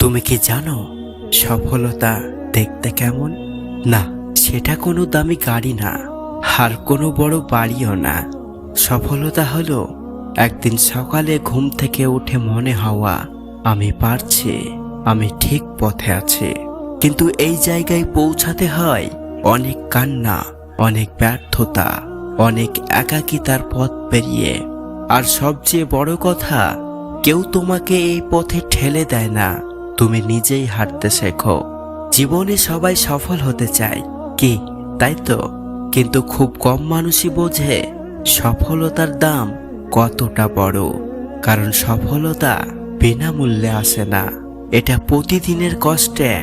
তুমি কি জানো সফলতা দেখতে কেমন? না, সেটা কোনো দামি গাড়ি না, আর কোনো বড় বাড়িও না। সফলতা হলো একদিন সকালে ঘুম থেকে উঠে মনে হওয়া, আমি পারছি, আমি ঠিক পথে আছি। কিন্তু এই জায়গায় পৌঁছাতে হয় অনেক কান্না, অনেক ব্যর্থতা, অনেক একাকিতার পথ পেরিয়ে। আর সবচেয়ে বড় কথা, কেউ তোমাকে এই পথে ঠেলে দেয় না। তুমি নিজেই হাঁটতে শেখো। জীবনে সবাই সফল হতে চায়। কি, তাই তো? কিন্তু খুব কম মানুষই বোঝে সফলতার দাম কতটা বড়। কারণ সফলতা বিনামূল্যে আসে না। এটা প্রতিদিনের কষ্টে,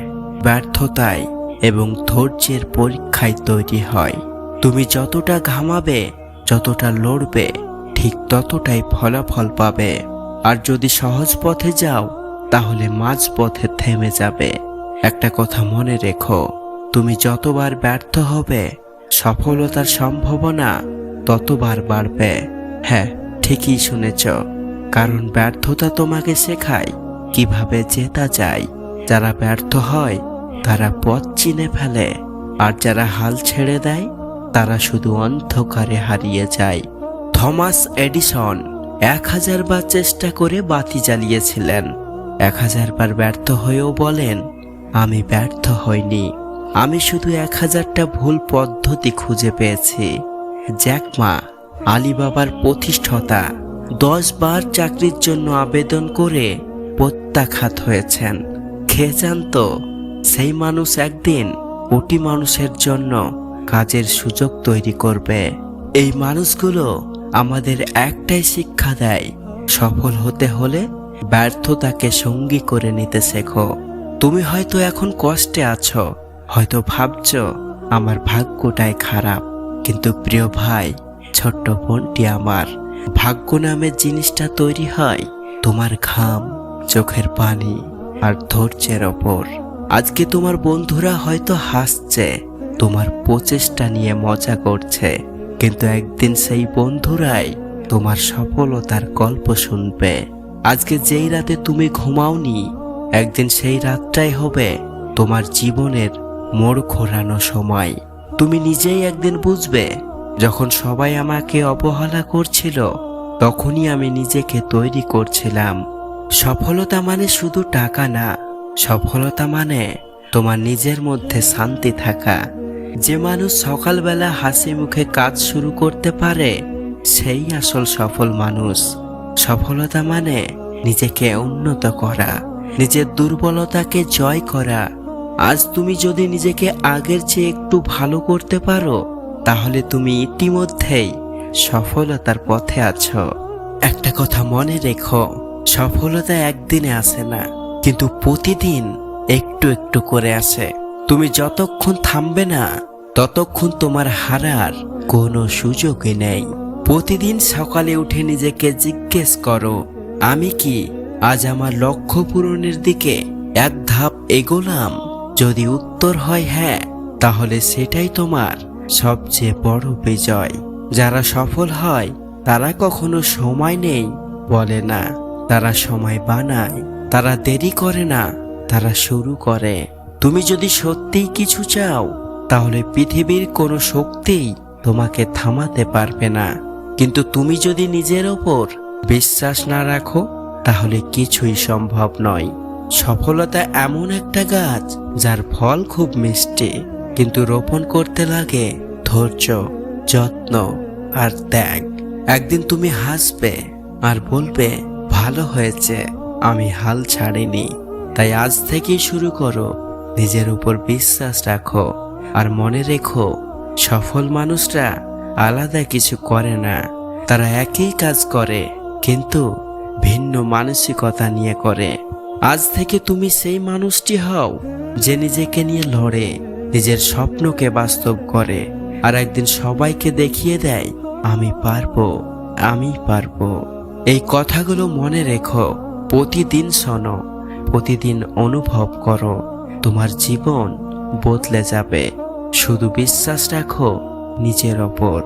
ব্যর্থতায় এবং ধৈর্যের পরীক্ষায় তৈরি হয়। তুমি যতটা ঘামাবে, যতটা লড়বে, ঠিক ততটাই ফলাফল পাবে। আর যদি সহজ পথে যাও তাহলে মাঝ পথে থেমে যাবে। একটা কথা মনে রেখো, তুমি যতবার ব্যর্থ হবে, সফলতার সম্ভাবনা ততবার বাড়বে। হ্যাঁ ঠিকই শুনেছ। কারণ ব্যর্থতা তোমাকে শেখায় কীভাবে জেতা যায়। যারা ব্যর্থ হয়, তারা পথ চিনে ফেলে, আর যারা হাল ছেড়ে দেয়, তারা শুধু অন্ধকারে হারিয়ে যায়। থমাস এডিসন এক হাজার বার চেষ্টা করে বাতি জ্বালিয়েছিলেন। এক হাজার বার ব্যর্থ হয়েও বলেন, আমি ব্যর্থ হইনি। আমি শুধু এক হাজারটা ভুল পদ্ধতি খুঁজে পেয়েছি। জ্যাকমা আলিবাবার প্রতিষ্ঠাতা, দশ বার চাকরির জন্য আবেদন করে প্রত্যাখ্যাত হয়েছেন। খেয়ে জানতো সেই মানুষ একদিন কোটি মানুষের জন্য কাজের সুযোগ তৈরি করবে। এই মানুষগুলো আমাদের একটাই শিক্ষা দেয়, সফল হতে হলে ব্যর্থতাকে সঙ্গী করে নিতে শেখো। তুমি হয়তো এখন কষ্টে আছো, হয়তো ভাবছ, আমার ভাগ্যটাই খারাপ। কিন্তু প্রিয় ভাই, ছোট্ট বোনটি আমার। ভাগ্য নামের জিনিসটা তৈরি হয় তোমার ঘাম, চোখের পানি আর ধৈর্যের ওপর। আজকে তোমার বন্ধুরা হয়তো হাসছে, তোমার প্রচেষ্টা নিয়ে মজা করছে, কিন্তু একদিন সেই বন্ধুরাই তোমার সফলতার গল্প শুনবে। আজকে যেই রাতে তুমি ঘুমাওনি, একদিন সেই রাতটাই হবে তোমার জীবনের মোড় ঘোরানো সময়। তুমি নিজেই একদিন বুঝবে, যখন সবাই আমাকে অবহেলা করছিল, তখনই আমি নিজেকে তৈরি করছিলাম। সফলতা মানে শুধু টাকা না, সফলতা মানে তোমার নিজের মধ্যে শান্তি থাকা। যে মানুষ সকালবেলা হাসি মুখে কাজ শুরু করতে পারে, সেই আসল সফল মানুষ। সফলতা মানে নিজেকে উন্নত করা, নিজের দুর্বলতাকে জয় করা। আজ তুমি যদি নিজেকে আগের চেয়ে একটু ভালো করতে পারো, তাহলে তুমি ইতিমধ্যেই সফলতার পথে আছো। একটা কথা মনে রেখো, সফলতা একদিনে আসে না, কিন্তু প্রতিদিন একটু একটু করে আসে। তুমি যতক্ষণ থামবে না, ততক্ষণ তোমার হারার কোনো সুযোগই নেই। প্রতিদিন সকালে উঠে নিজেকে জিজ্ঞেস করো, আমি কি আজ আমার লক্ষ্য পূরণের দিকে এক ধাপ এগোলাম? যদি উত্তর হয় হ্যাঁ তাহলে সেটাই তোমার সবচেয়ে বড় বিজয়। যারা সফল হয়, তারা কখনো সময় নেই বলে না। তারা সময় বানায়, তারা দেরি করে না, তারা শুরু করে। তুমি যদি সত্যিই কিছু চাও, তাহলে পৃথিবীর কোনো শক্তিই তোমাকে থামাতে পারবে না। কিন্তু তুমি যদি নিজের ওপর বিশ্বাস না রাখো, তাহলে কিছুই সম্ভব নয়। সফলতা এমন একটা গাছ, যার ফল খুব মিষ্টি, কিন্তু রোপণ করতে লাগে ধৈর্য, যত্ন আর ত্যাগ। একদিন তুমি হাসবে আর বলবে, ভালো হয়েছে, আমি হাল ছাড়িনি। তাই আজ থেকেই শুরু করো। নিজের উপর বিশ্বাস রাখো আর মনে রেখো, সফল মানুষরা আলাদা কিছু করে না। তারা একই কাজ করে, কিন্তু ভিন্ন মানসিকতা নিয়ে করে। আজ থেকে তুমি সেই মানুষটি হও যে নিজেকে নিয়ে লড়ে, নিজের স্বপ্নকে বাস্তব করে, আর একদিন সবাইকে দেখিয়ে দেয়, আমি পারব আমি পারব। এই কথাগুলো মনে রেখো, প্রতিদিন শোনো, প্রতিদিন অনুভব করো, তোমার জীবন বদলে যাবে। শুধু বিশ্বাস রাখো নিজের ওপর।